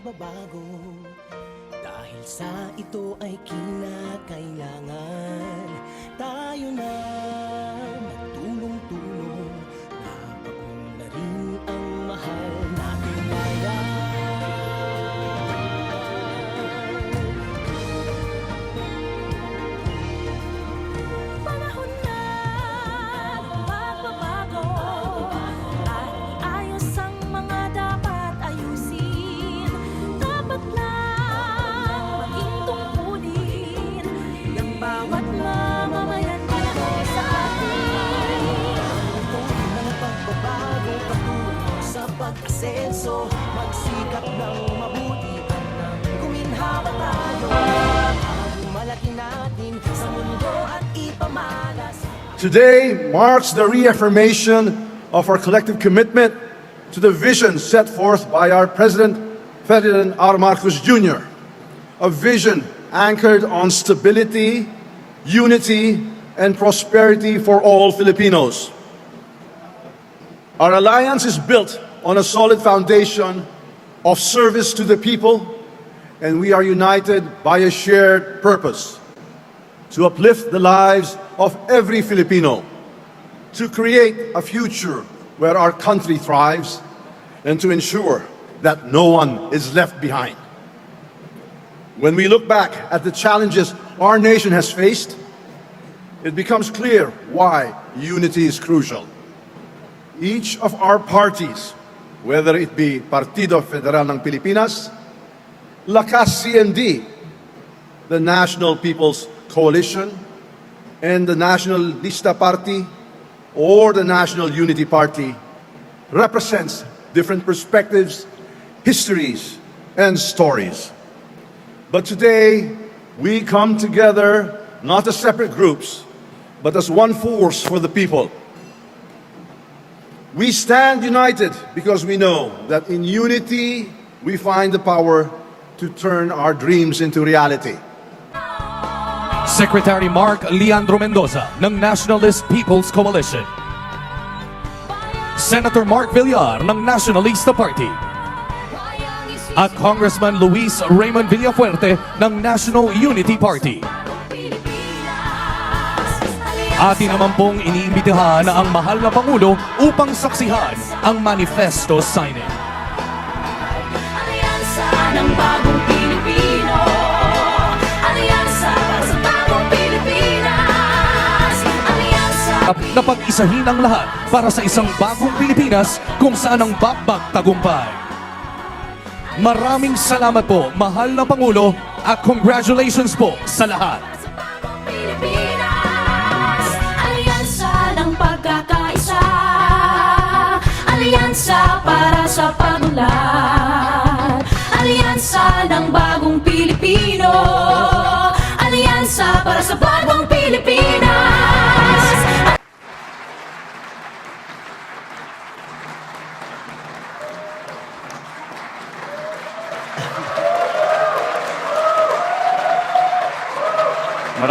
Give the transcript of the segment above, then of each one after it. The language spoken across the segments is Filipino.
pagbabago Dahil sa ito ay kinakailangan. Tayo na Today marks the reaffirmation of our collective commitment to the vision set forth by our President Ferdinand R. Marcos Jr. A vision anchored on stability, unity, and prosperity for all Filipinos. Our alliance is built on a solid foundation of service to the people, and we are united by a shared purpose to uplift the lives of every Filipino, to create a future where our country thrives, and to ensure that no one is left behind. When we look back at the challenges our nation has faced, it becomes clear why unity is crucial. Each of our parties, whether it be Partido Federal ng Pilipinas, Lakas CND, the National People's Coalition, and the National Lista Party or the National Unity Party represents different perspectives, histories, and stories. But today, we come together not as separate groups, but as one force for the people. We stand united because we know that in unity we find the power to turn our dreams into reality. Secretary Mark Leandro Mendoza ng Nationalist People's Coalition. Senator Mark Villar ng Nationalista Party. At Congressman Luis Raymond Villafuerte ng National Unity Party. Atin naman pong iniimbitahan ang mahal na Pangulo upang saksihan ang manifesto signing. Alyansa na pag-isahin ang lahat para sa isang bagong Pilipinas kung saan ang bakbak tagumpay. Maraming salamat po, mahal na Pangulo, at congratulations po sa lahat. sa Alyansa ng pagkakaisa Alyansa para sa pagunlad Alyansa ng bagong Pilipino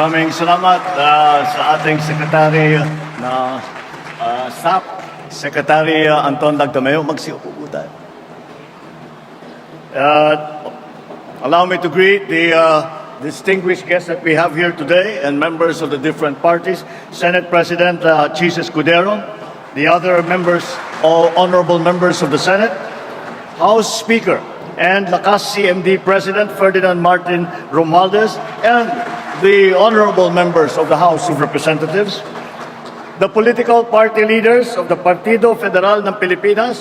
Maraming salamat ah, sa ating sekretary na ah, SAP, Secretary ah, Anton Dagdameo. Magsiupo. Uh, allow me to greet the uh, distinguished guests that we have here today and members of the different parties. Senate President uh, Chis Escudero, the other members, all honorable members of the Senate, House Speaker and Lakas CMD President Ferdinand Martin Romualdez, and the honorable members of the House of Representatives, the political party leaders of the Partido Federal ng Pilipinas,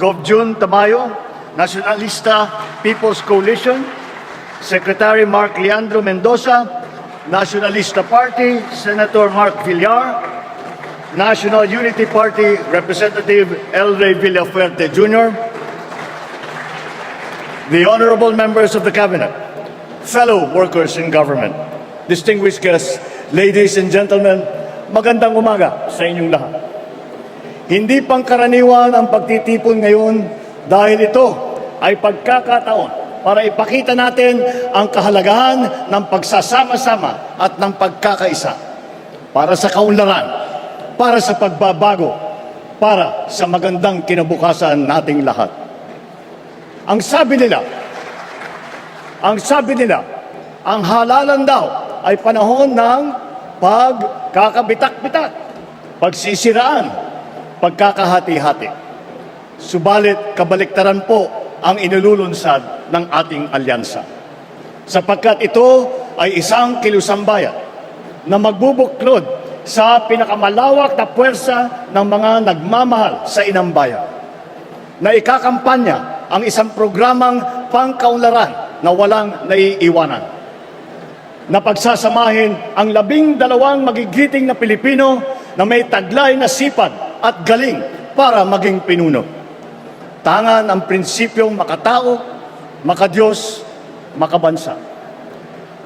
Gov. Jun Tamayo, Nacionalista People's Coalition, Secretary Mark Leandro Mendoza, Nacionalista Party, Senator Mark Villar, National Unity Party Representative El Rey Villafuerte Jr., the honorable members of the cabinet, fellow workers in government, distinguished guests, ladies and gentlemen, magandang umaga sa inyong lahat. Hindi pangkaraniwan ang pagtitipon ngayon dahil ito ay pagkakataon para ipakita natin ang kahalagahan ng pagsasama-sama at ng pagkakaisa para sa kaunlaran, para sa pagbabago, para sa magandang kinabukasan nating lahat. Ang sabi nila, Ang sabi nila, ang halalan daw ay panahon ng pagkakabitak-bitak, pagsisiraan, pagkakahati-hati. Subalit kabaliktaran po ang inululunsad ng ating alyansa. Sapagkat ito ay isang kilusang bayan na magbubuklod sa pinakamalawak na puwersa ng mga nagmamahal sa inang bayan na ikakampanya ang isang programang pangkaunlaran na walang naiiwanan na pagsasamahin ang labing dalawang magigiting na Pilipino na may taglay na sipag at galing para maging pinuno. Tangan ang prinsipyong makatao, makadiyos, makabansa.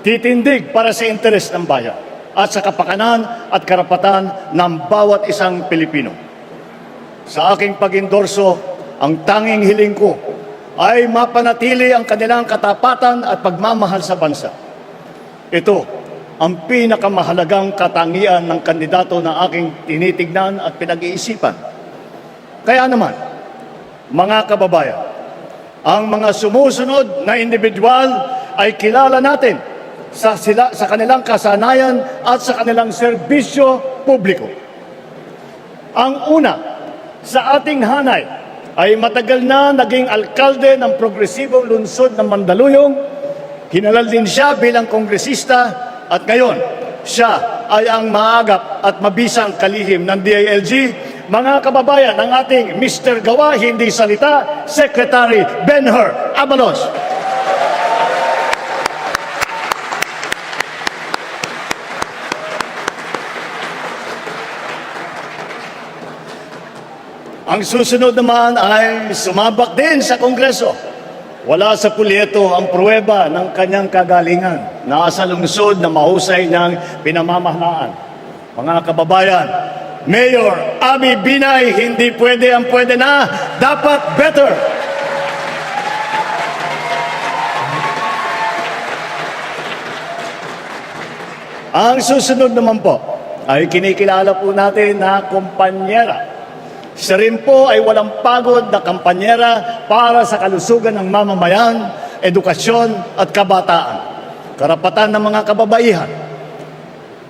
Titindig para sa interes ng bayan at sa kapakanan at karapatan ng bawat isang Pilipino. Sa aking pag-endorso, ang tanging hiling ko ay mapanatili ang kanilang katapatan at pagmamahal sa bansa. Ito ang pinakamahalagang katangian ng kandidato na aking tinitignan at pinag-iisipan. Kaya naman, mga kababayan, ang mga sumusunod na individual ay kilala natin sa, sila, sa kanilang kasanayan at sa kanilang serbisyo publiko. Ang una, sa ating hanay, ay matagal na naging alkalde ng progresibong lungsod ng Mandaluyong. Hinalal din siya bilang kongresista at ngayon, siya ay ang maagap at mabisang kalihim ng DILG. Mga kababayan, ang ating Mr. Gawa, hindi salita, Secretary Benher Abalos. Ang susunod naman ay sumabak din sa Kongreso. Wala sa pulyeto ang pruweba ng kanyang kagalingan. Nasa lungsod na mahusay niyang pinamamahalaan. Mga kababayan, Mayor Abi Binay, hindi pwede ang pwede na, dapat better. Ang susunod naman po ay kinikilala po natin na kumpanyera siya rin po ay walang pagod na kampanyera para sa kalusugan ng mamamayan, edukasyon at kabataan. Karapatan ng mga kababaihan.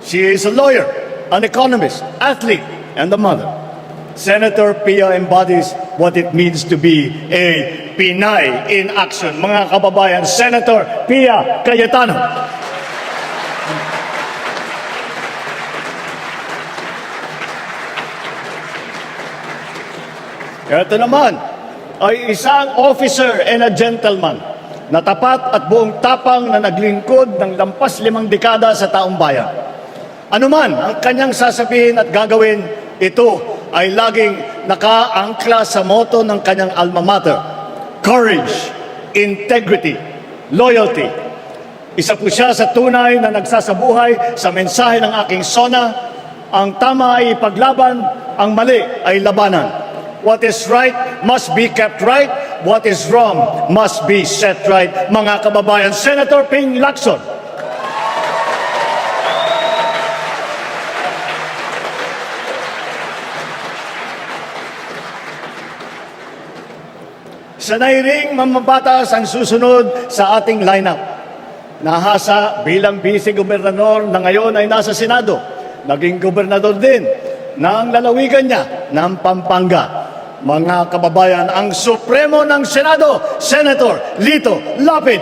She is a lawyer, an economist, athlete, and a mother. Senator Pia embodies what it means to be a Pinay in action. Mga kababayan, Senator Pia Cayetano. Ito naman ay isang officer and a gentleman na tapat at buong tapang na naglingkod ng lampas limang dekada sa taong bayan. Ano man ang kanyang sasabihin at gagawin, ito ay laging nakaangkla sa moto ng kanyang alma mater. Courage, integrity, loyalty. Isa po siya sa tunay na nagsasabuhay sa mensahe ng aking sona. Ang tama ay ipaglaban, ang mali ay labanan. What is right must be kept right. What is wrong must be set right. Mga kababayan, Senator Ping Lacson. Sanay ring mamabatas ang susunod sa ating lineup. Nahasa bilang vice-gobernador na ngayon ay nasa Senado. Naging gobernador din ng lalawigan niya ng Pampanga. Mga kababayan, ang Supremo ng Senado, Senator Lito Lapid.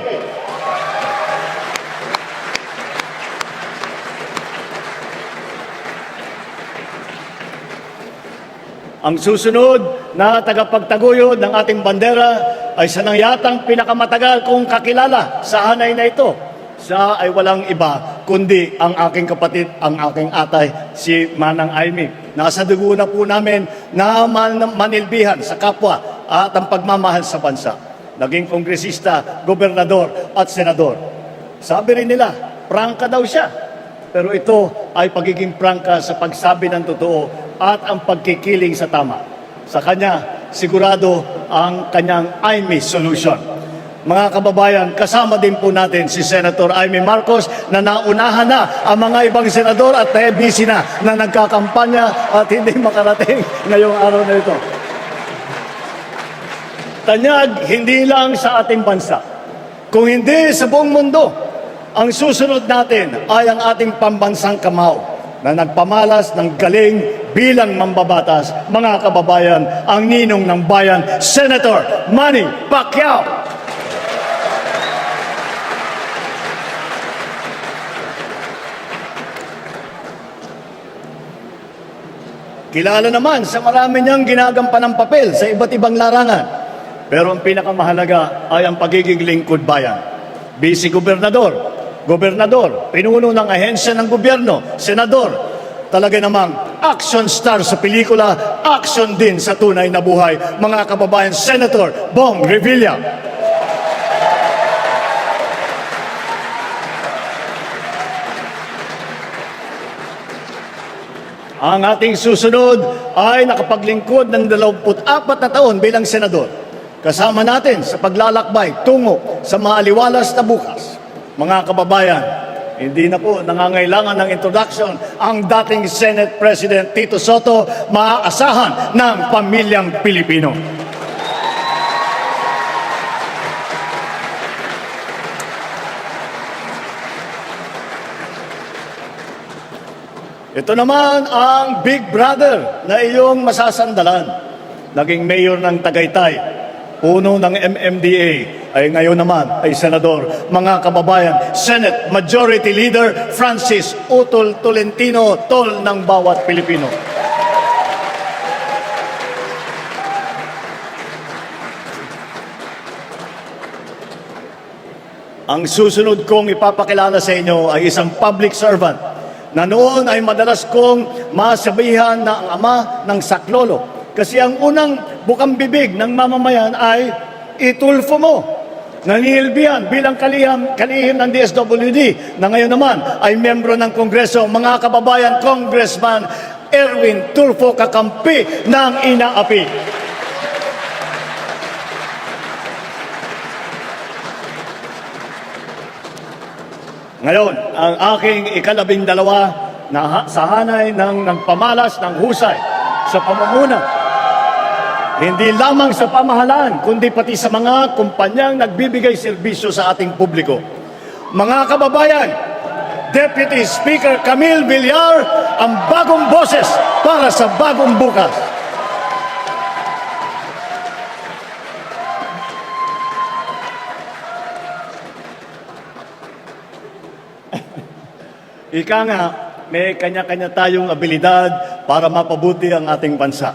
Ang susunod na tagapagtaguyod ng ating bandera ay sa nangyatang pinakamatagal kong kakilala sa hanay na ito. Siya ay walang iba kundi ang aking kapatid, ang aking atay, si Manang Aimee. Nasa dugo na po namin na man- manilbihan sa kapwa at ang pagmamahal sa bansa. Naging kongresista, gobernador at senador. Sabi rin nila, prangka daw siya. Pero ito ay pagiging prangka sa pagsabi ng totoo at ang pagkikiling sa tama. Sa kanya, sigurado ang kanyang IME solution. Mga kababayan, kasama din po natin si Senator Amy Marcos na naunahan na ang mga ibang senador at na busy na na nagkakampanya at hindi makarating ngayong araw na ito. Tanyag, hindi lang sa ating bansa, Kung hindi sa buong mundo, ang susunod natin ay ang ating pambansang kamao na nagpamalas ng galing bilang mambabatas, mga kababayan, ang ninong ng bayan, Senator Manny Pacquiao. Kilala naman sa marami niyang ginagampan ng papel sa iba't ibang larangan. Pero ang pinakamahalaga ay ang pagiging lingkod bayan. Busy gobernador, gobernador, pinuno ng ahensya ng gobyerno, senador, talaga namang action star sa pelikula, action din sa tunay na buhay, mga kababayan, Senator Bong Revilla. Ang ating susunod ay nakapaglingkod ng 24 na taon bilang senador. Kasama natin sa paglalakbay tungo sa maaliwalas na bukas. Mga kababayan, hindi na po nangangailangan ng introduction ang dating Senate President Tito Soto, maaasahan ng pamilyang Pilipino. Ito naman ang big brother na iyong masasandalan. Naging mayor ng Tagaytay, puno ng MMDA, ay ngayon naman ay senador. Mga kababayan, Senate Majority Leader Francis Utol Tolentino, tol ng bawat Pilipino. Ang susunod kong ipapakilala sa inyo ay isang public servant na noon ay madalas kong masabihan na ang ama ng saklolo. Kasi ang unang bukang bibig ng mamamayan ay itulfo mo. Nanihilbihan bilang kalihim, kalihim ng DSWD na ngayon naman ay membro ng Kongreso, mga kababayan, Congressman Erwin Tulfo Kakampi ng Inaapi. Ngayon, ang aking ikalabing dalawa na ha- sa hanay ng nagpamalas ng husay sa pamumuna. Hindi lamang sa pamahalaan, kundi pati sa mga kumpanyang nagbibigay serbisyo sa ating publiko. Mga kababayan, Deputy Speaker Camille Villar, ang bagong boses para sa bagong bukas. Ika nga, may kanya-kanya tayong abilidad para mapabuti ang ating bansa.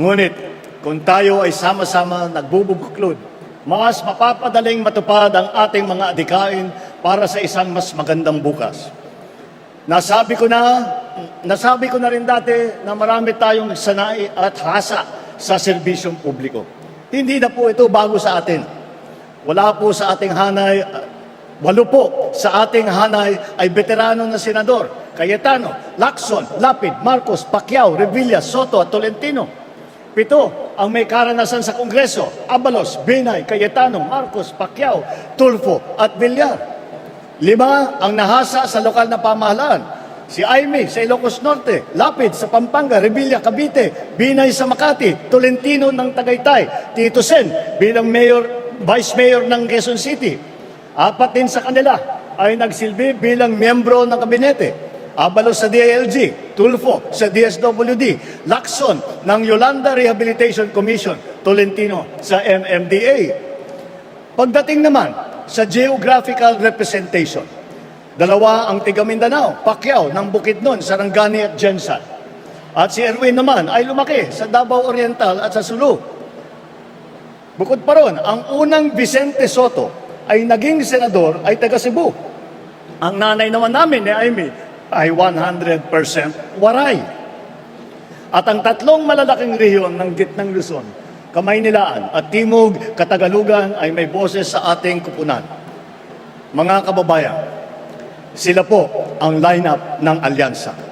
Ngunit, kung tayo ay sama-sama nagbubuklod, mas mapapadaling matupad ang ating mga adikain para sa isang mas magandang bukas. Nasabi ko na, nasabi ko na rin dati na marami tayong sanay at hasa sa serbisyong publiko. Hindi na po ito bago sa atin. Wala po sa ating hanay Walo po sa ating hanay ay veterano na senador, Cayetano, Lacson, Lapid, Marcos, Pacquiao, Revilla, Soto at Tolentino. Pito ang may karanasan sa Kongreso, Abalos, Binay, Cayetano, Marcos, Pacquiao, Tulfo at Villar. Lima ang nahasa sa lokal na pamahalaan. Si Aimee sa Ilocos Norte, Lapid sa Pampanga, Revilla, Cavite, Binay sa Makati, Tolentino ng Tagaytay, Tito Sen bilang mayor, vice mayor ng Quezon City, Apat din sa kanila ay nagsilbi bilang miyembro ng kabinete. Abalos sa DILG, Tulfo sa DSWD, Lacson ng Yolanda Rehabilitation Commission, Tolentino sa MMDA. Pagdating naman sa geographical representation, dalawa ang tiga Mindanao, Pacquiao ng Bukidnon, Sarangani at Jensan. At si Erwin naman ay lumaki sa Davao Oriental at sa Sulu. Bukod pa ron, ang unang Vicente Soto ay naging senador ay taga Cebu. Ang nanay naman namin ni Aimee ay 100% waray. At ang tatlong malalaking rehiyon ng gitnang Luzon, Kamaynilaan at Timog Katagalugan ay may boses sa ating kupunan. Mga kababayan, sila po ang lineup ng alyansa.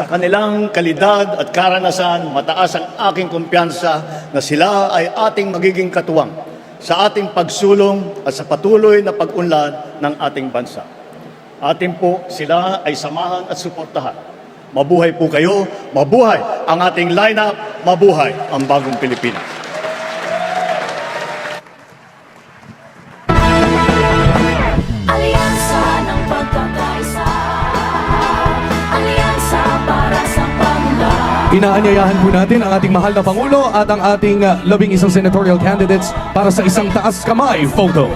Sa kanilang kalidad at karanasan, mataas ang aking kumpiyansa na sila ay ating magiging katuwang sa ating pagsulong at sa patuloy na pag-unlad ng ating bansa. Atin po sila ay samahan at suportahan Mabuhay po kayo, mabuhay ang ating lineup, mabuhay ang bagong Pilipinas. Inaanyayahan po natin ang ating mahal na Pangulo at ang ating uh, labing isang senatorial candidates para sa isang taas kamay photo.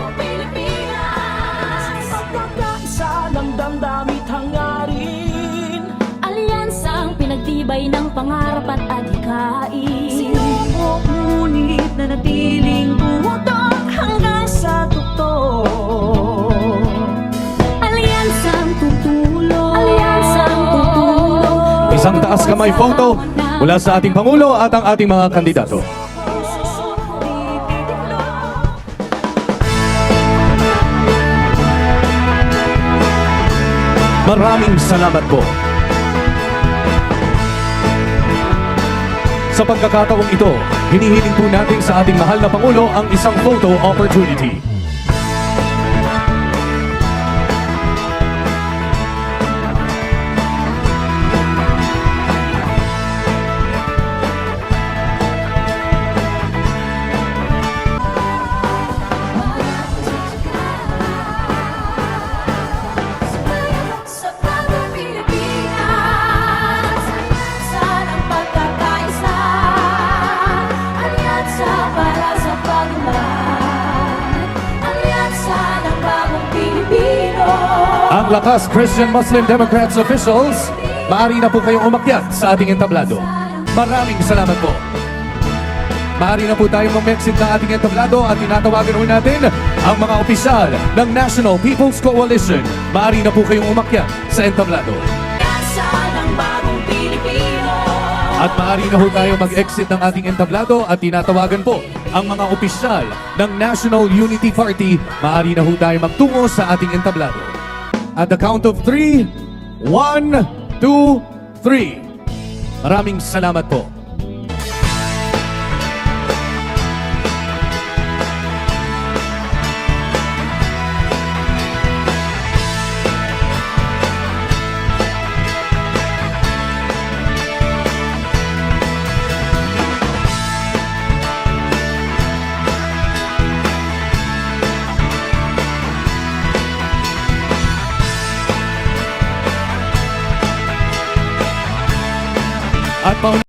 Isang taas kamay photo mula sa ating Pangulo at ang ating mga kandidato. Maraming salamat po. Sa pagkakataong ito, hinihiling po natin sa ating mahal na Pangulo ang isang photo opportunity. Ang lakas Christian Muslim Democrats officials, maaari na po kayong umakyat sa ating entablado. Maraming salamat po. Maaari na po tayong mag-exit ng ating entablado at tinatawagan po natin ang mga opisyal ng National People's Coalition. Maaari na po kayong umakyat sa entablado. At maaari na po tayo mag-exit ng ating entablado at tinatawagan po ang mga opisyal ng National Unity Party. Maaari na po tayo magtungo sa ating entablado. At the count of three, one, two, three. Maraming salamat po. At mauna